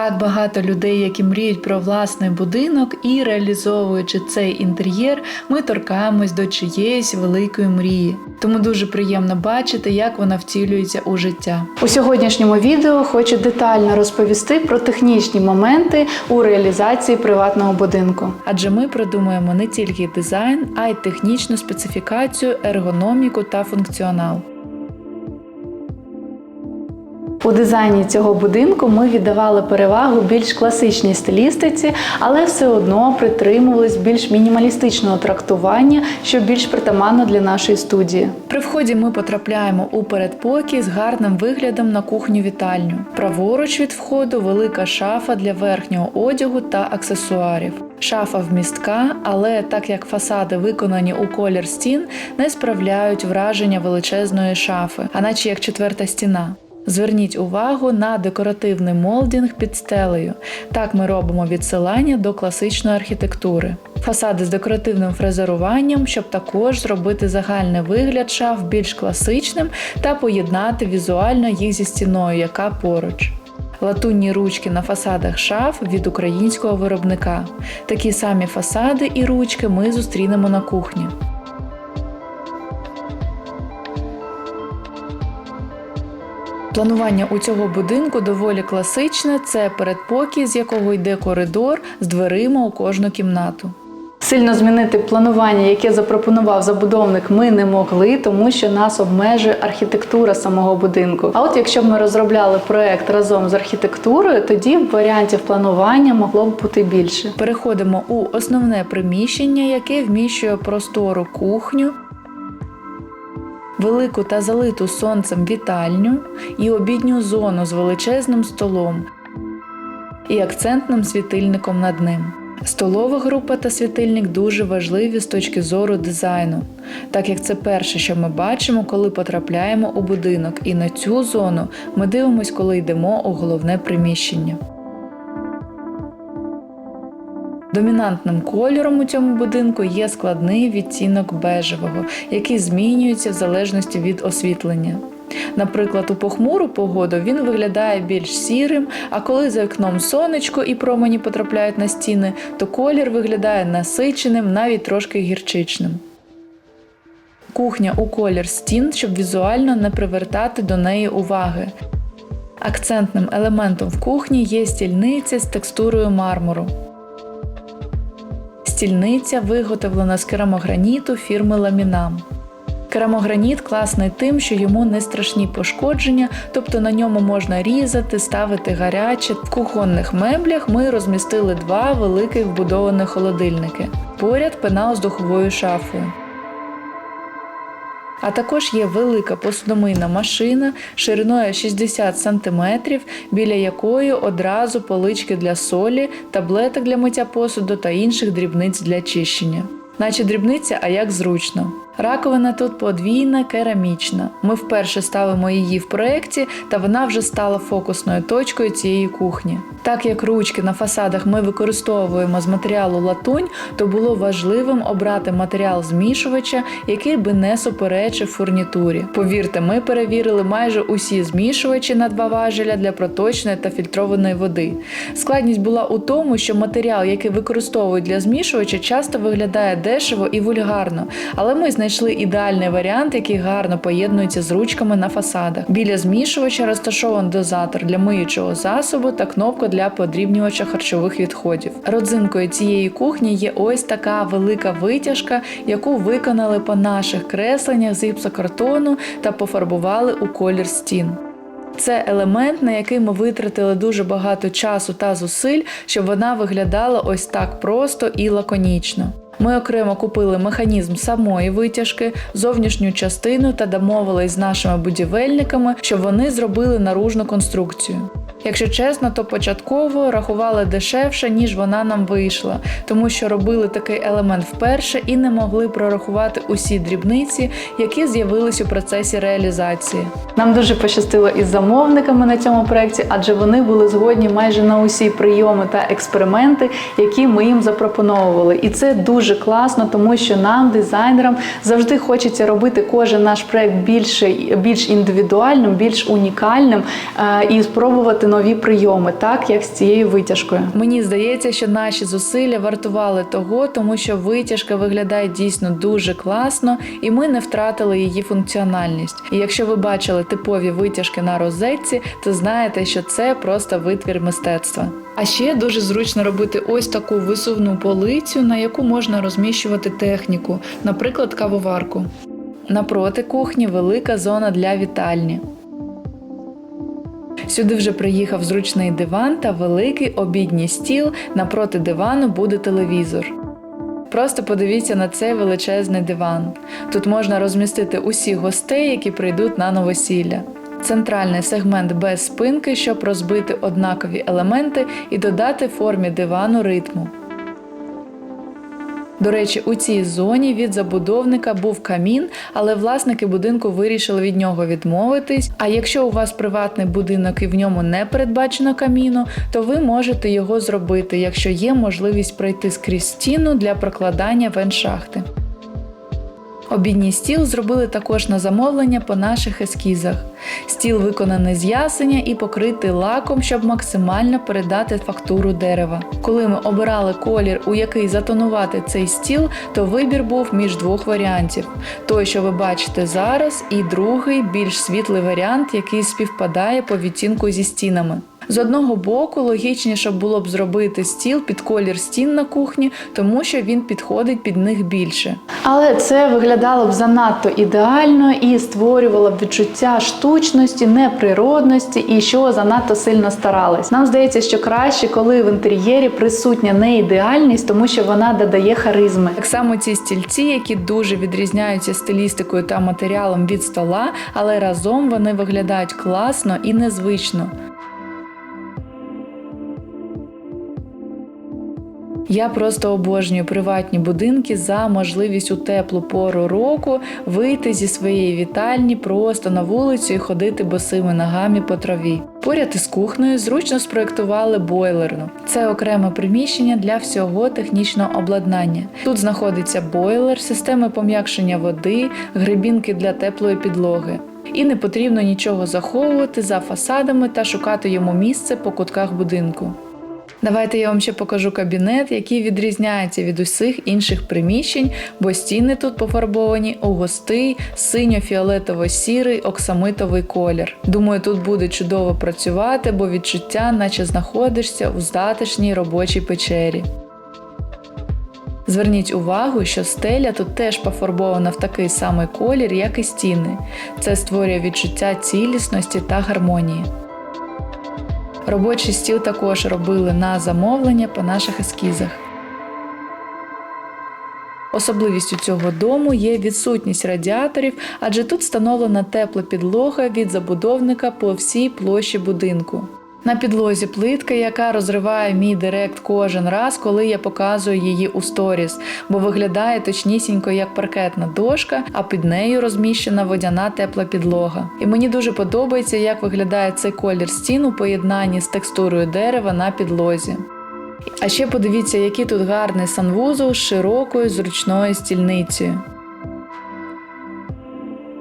Так багато людей, які мріють про власний будинок, і реалізовуючи цей інтер'єр, ми торкаємось до чиєїсь великої мрії. Тому дуже приємно бачити, як вона втілюється у життя. У сьогоднішньому відео хочу детально розповісти про технічні моменти у реалізації приватного будинку. Адже ми продумуємо не тільки дизайн, а й технічну специфікацію, ергономіку та функціонал. У дизайні цього будинку ми віддавали перевагу більш класичній стилістиці, але все одно притримувались більш мінімалістичного трактування, що більш притаманно для нашої студії. При вході ми потрапляємо у передпокій з гарним виглядом на кухню-вітальню. Праворуч від входу велика шафа для верхнього одягу та аксесуарів. Шафа вмістка, але так як фасади виконані у колір стін, не справляють враження величезної шафи, а наче як четверта стіна. Зверніть увагу на декоративний молдінг під стелею. Так ми робимо відсилання до класичної архітектури. Фасади з декоративним фрезеруванням, щоб також зробити загальний вигляд шаф більш класичним та поєднати візуально їх зі стіною, яка поруч. Латунні ручки на фасадах шаф від українського виробника. Такі самі фасади і ручки ми зустрінемо на кухні. Планування у цього будинку доволі класичне. Це передпокій, з якого йде коридор з дверима у кожну кімнату. Сильно змінити планування, яке запропонував забудовник, ми не могли, тому що нас обмежує архітектура самого будинку. А от якщо б ми розробляли проект разом з архітектурою, тоді варіантів планування могло б бути більше. Переходимо у основне приміщення, яке вміщує простору кухню, велику та залиту сонцем вітальню і обідню зону з величезним столом і акцентним світильником над ним. Столова група та світильник дуже важливі з точки зору дизайну, так як це перше, що ми бачимо, коли потрапляємо у будинок, і на цю зону ми дивимося, коли йдемо у головне приміщення. Домінантним кольором у цьому будинку є складний відтінок бежевого, який змінюється в залежності від освітлення. Наприклад, у похмуру погоду він виглядає більш сірим, а коли за вікном сонечко і промені потрапляють на стіни, то колір виглядає насиченим, навіть трошки гірчичним. Кухня у колір стін, щоб візуально не привертати до неї уваги. Акцентним елементом в кухні є стільниця з текстурою мармуру. Стільниця виготовлена з керамограніту фірми Ламінам. Керамограніт класний тим, що йому не страшні пошкодження, тобто на ньому можна різати, ставити гаряче. В кухонних меблях ми розмістили два великих вбудованих холодильники. Поряд пенал з духовою шафою. А також є велика посудомийна машина шириною 60 см, біля якої одразу полички для солі, таблеток для миття посуду та інших дрібниць для чищення. Наче дрібниця, а як зручно. Раковина тут подвійна, керамічна. Ми вперше ставимо її в проєкті, та вона вже стала фокусною точкою цієї кухні. Так як ручки на фасадах ми використовуємо з матеріалу латунь, то було важливим обрати матеріал змішувача, який би не суперечив фурнітурі. Повірте, ми перевірили майже усі змішувачі на два важеля для проточної та фільтрованої води. Складність була у тому, що матеріал, який використовують для змішувача, часто виглядає дешево і вульгарно, але ми знайшли ідеальний варіант, який гарно поєднується з ручками на фасадах. Біля змішувача розташований дозатор для миючого засобу та кнопка для подрібнювача харчових відходів. Родзинкою цієї кухні є ось така велика витяжка, яку виконали по наших кресленнях з гіпсокартону та пофарбували у колір стін. Це елемент, на який ми витратили дуже багато часу та зусиль, щоб вона виглядала ось так просто і лаконічно. Ми окремо купили механізм самої витяжки, зовнішню частину та домовились з нашими будівельниками, щоб вони зробили наружну конструкцію. Якщо чесно, то початково рахували дешевше, ніж вона нам вийшла, тому що робили такий елемент вперше і не могли прорахувати усі дрібниці, які з'явились у процесі реалізації. Нам дуже пощастило із замовниками на цьому проєкті, адже вони були згодні майже на усі прийоми та експерименти, які ми їм запропоновували. І це дуже класно, тому що нам, дизайнерам, завжди хочеться робити кожен наш проєкт більше, більш індивідуальним, більш унікальним е, і спробувати нові прийоми, так як з цією витяжкою. Мені здається, що наші зусилля вартували того, тому що витяжка виглядає дійсно дуже класно, і ми не втратили її функціональність. І якщо ви бачили типові витяжки на розетці, то знаєте, що це просто витвір мистецтва. А ще дуже зручно робити ось таку висувну полицю, на яку можна розміщувати техніку, наприклад, кавоварку. Напроти кухні велика зона для вітальні. Сюди вже приїхав зручний диван та великий обідній стіл. Напроти дивану буде телевізор. Просто подивіться на цей величезний диван. Тут можна розмістити усіх гостей, які прийдуть на новосілля. Центральний сегмент без спинки, щоб розбити однакові елементи і додати формі дивану ритму. До речі, у цій зоні від забудовника був камін, але власники будинку вирішили від нього відмовитись. А якщо у вас приватний будинок і в ньому не передбачено каміну, то ви можете його зробити, якщо є можливість пройти скрізь стіну для прокладання веншахти. Обідній стіл зробили також на замовлення по наших ескізах. Стіл виконаний з ясеня і покритий лаком, щоб максимально передати фактуру дерева. Коли ми обирали колір, у який затонувати цей стіл, то вибір був між двох варіантів: той, що ви бачите зараз, і другий, більш світлий варіант, який співпадає по відтінку зі стінами. З одного боку, логічніше було б зробити стіл під колір стін на кухні, тому що він підходить під них більше. Але це виглядало б занадто ідеально і створювало б відчуття штучності, неприродності і що занадто сильно старались. Нам здається, що краще, коли в інтер'єрі присутня неідеальність, тому що вона додає харизми. Так само ці стільці, які дуже відрізняються стилістикою та матеріалом від стола, але разом вони виглядають класно і незвично. Я просто обожнюю приватні будинки за можливість у теплу пору року вийти зі своєї вітальні просто на вулицю і ходити босими ногами по траві. Поряд із кухнею зручно спроектували бойлерну. Це окреме приміщення для всього технічного обладнання. Тут знаходиться бойлер, системи пом'якшення води, грибінки для теплої підлоги. І не потрібно нічого заховувати за фасадами та шукати йому місце по кутках будинку. Давайте я вам ще покажу кабінет, який відрізняється від усіх інших приміщень, бо стіни тут пофарбовані у густий синьо-фіолетово-сірий оксамитовий колір. Думаю, тут буде чудово працювати, бо відчуття, наче знаходишся у затишній робочій печері. Зверніть увагу, що стеля тут теж пофарбована в такий самий колір, як і стіни. Це створює відчуття цілісності та гармонії. Робочий стіл також робили на замовлення по наших ескізах. Особливістю цього дому є відсутність радіаторів, адже тут встановлена тепла підлога від забудовника по всій площі будинку. На підлозі плитка, яка розриває мій директ кожен раз, коли я показую її у сторіс, бо виглядає точнісінько як паркетна дошка, а під нею розміщена водяна тепла підлога. І мені дуже подобається, як виглядає цей колір стін у поєднанні з текстурою дерева на підлозі. А ще подивіться, який тут гарний санвузол з широкою зручною стільницею.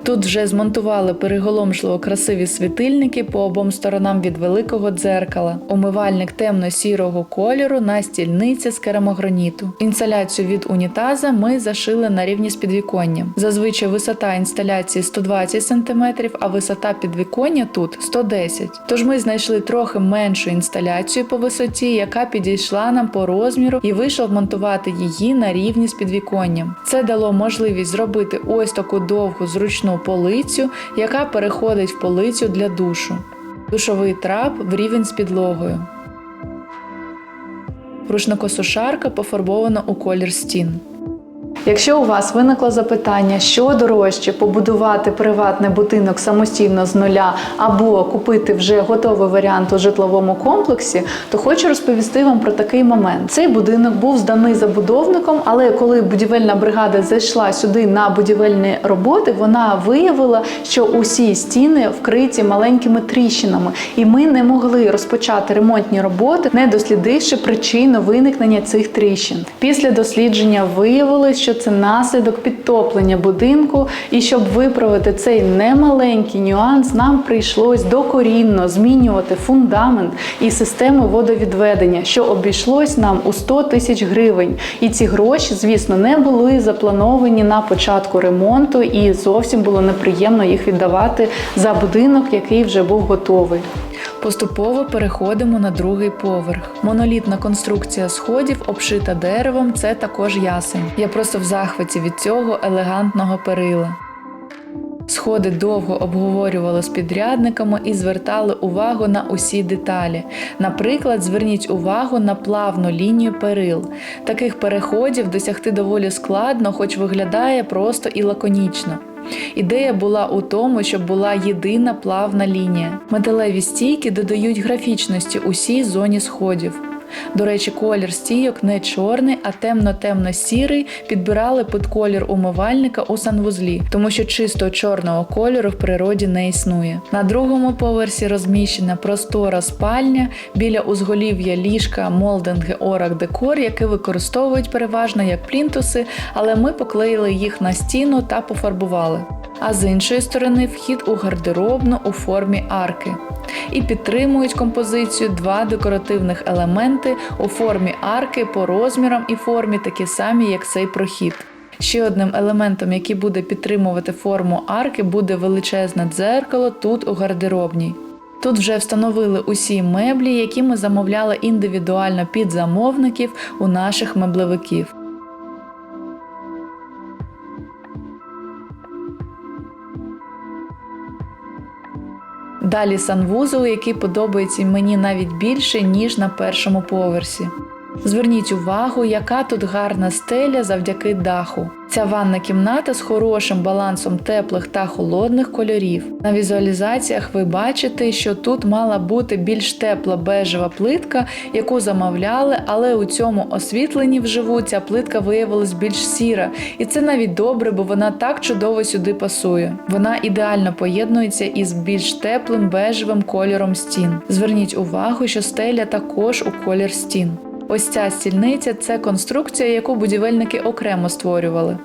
Тут вже змонтували переголомшливо красиві світильники по обом сторонам від великого дзеркала, умивальник темно-сірого кольору на стільниці з керамограніту. Інсталяцію від унітаза ми зашили на рівні з підвіконням. Зазвичай висота інсталяції 120 см, а висота підвіконня тут 110 Тож ми знайшли трохи меншу інсталяцію по висоті, яка підійшла нам по розміру, і вийшло вмонтувати її на рівні з підвіконням. Це дало можливість зробити ось таку довгу зручну полицю, яка переходить в полицю для душу. Душовий трап в рівень з підлогою. Рушникосушарка пофарбована у колір стін. Якщо у вас виникло запитання, що дорожче побудувати приватний будинок самостійно з нуля або купити вже готовий варіант у житловому комплексі, то хочу розповісти вам про такий момент. Цей будинок був зданий забудовником, але коли будівельна бригада зайшла сюди на будівельні роботи, вона виявила, що усі стіни вкриті маленькими тріщинами, і ми не могли розпочати ремонтні роботи, не дослідивши причину виникнення цих тріщин. Після дослідження виявилось, що що це наслідок підтоплення будинку, і щоб виправити цей немаленький нюанс, нам прийшлось докорінно змінювати фундамент і систему водовідведення, що обійшлось нам у 100 тисяч гривень. І ці гроші, звісно, не були заплановані на початку ремонту, і зовсім було неприємно їх віддавати за будинок, який вже був готовий. Поступово переходимо на другий поверх. Монолітна конструкція сходів, обшита деревом, це також ясень. Я просто в захваті від цього елегантного перила. Сходи довго обговорювали з підрядниками і звертали увагу на усі деталі. Наприклад, зверніть увагу на плавну лінію перил. Таких переходів досягти доволі складно, хоч виглядає просто і лаконічно. Ідея була у тому, щоб була єдина плавна лінія. Металеві стійки додають графічності усій зоні сходів. До речі, колір стійок не чорний, а темно-темно-сірий підбирали під колір умивальника у санвузлі, тому що чисто чорного кольору в природі не існує. На другому поверсі розміщена простора спальня біля узголів'я ліжка молдинги Орак Декор, які використовують переважно як плінтуси, але ми поклеїли їх на стіну та пофарбували. А з іншої сторони вхід у гардеробну у формі арки. І підтримують композицію два декоративних елементи у формі арки по розмірам і формі такі самі, як цей прохід. Ще одним елементом, який буде підтримувати форму арки, буде величезне дзеркало тут у гардеробній. Тут вже встановили усі меблі, які ми замовляли індивідуально під замовників у наших меблевиків. Далі санвузол, який подобається мені навіть більше, ніж на першому поверсі. Зверніть увагу, яка тут гарна стеля завдяки даху. Ця ванна кімната з хорошим балансом теплих та холодних кольорів. На візуалізаціях ви бачите, що тут мала бути більш тепла бежева плитка, яку замовляли, але у цьому освітленні вживу ця плитка виявилась більш сіра, і це навіть добре, бо вона так чудово сюди пасує. Вона ідеально поєднується із більш теплим бежевим кольором стін. Зверніть увагу, що стеля також у колір стін. Ось ця стільниця це конструкція, яку будівельники окремо створювали.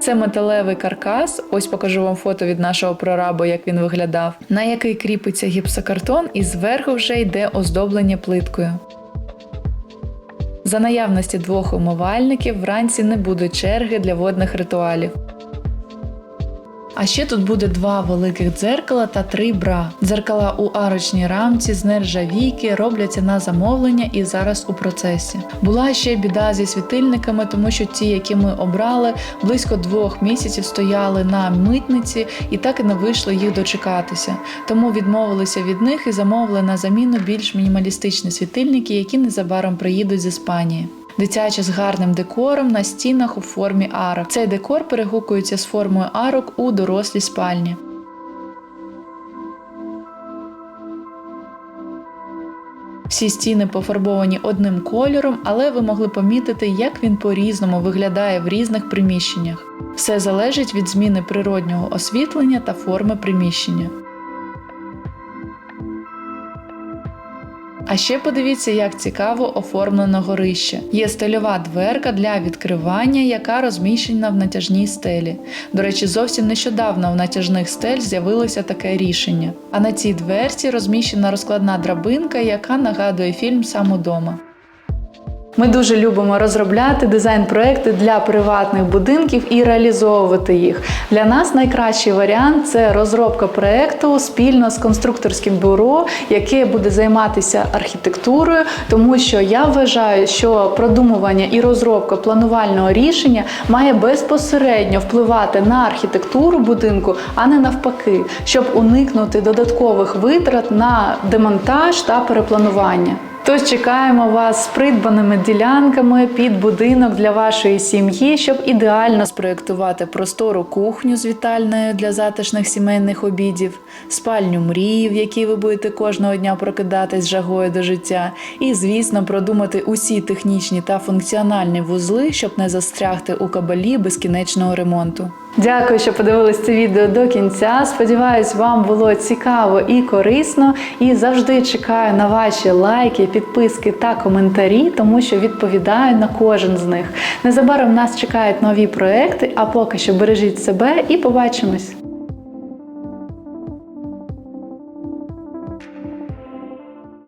Це металевий каркас. Ось покажу вам фото від нашого прораба, як він виглядав, на який кріпиться гіпсокартон, і зверху вже йде оздоблення плиткою. За наявності двох умивальників вранці не буде черги для водних ритуалів. А ще тут буде два великих дзеркала та три бра. Дзеркала у арочній рамці з нержавійки робляться на замовлення і зараз у процесі. Була ще біда зі світильниками, тому що ті, які ми обрали, близько двох місяців стояли на митниці і так і не вийшло їх дочекатися. Тому відмовилися від них і замовили на заміну більш мінімалістичні світильники, які незабаром приїдуть з Іспанії. Дитяче з гарним декором на стінах у формі арок. Цей декор перегукується з формою арок у дорослій спальні. Всі стіни пофарбовані одним кольором, але ви могли помітити, як він по-різному виглядає в різних приміщеннях. Все залежить від зміни природнього освітлення та форми приміщення. А ще подивіться, як цікаво оформлено горище. Є стельова дверка для відкривання, яка розміщена в натяжній стелі. До речі, зовсім нещодавно в натяжних стель з'явилося таке рішення. А на цій дверці розміщена розкладна драбинка, яка нагадує фільм «Сам удома». Ми дуже любимо розробляти дизайн-проекти для приватних будинків і реалізовувати їх. Для нас найкращий варіант це розробка проекту спільно з конструкторським бюро, яке буде займатися архітектурою, тому що я вважаю, що продумування і розробка планувального рішення має безпосередньо впливати на архітектуру будинку, а не навпаки, щоб уникнути додаткових витрат на демонтаж та перепланування. Тож чекаємо вас з придбаними ділянками під будинок для вашої сім'ї, щоб ідеально спроєктувати простору кухню з вітальною для затишних сімейних обідів, спальню мрії, в якій ви будете кожного дня прокидатись жагою до життя, і, звісно, продумати усі технічні та функціональні вузли, щоб не застрягти у кабалі безкінечного ремонту. Дякую, що подивились це відео до кінця. Сподіваюсь, вам було цікаво і корисно. І завжди чекаю на ваші лайки, підписки та коментарі, тому що відповідаю на кожен з них. Незабаром нас чекають нові проекти, а поки що бережіть себе і побачимось!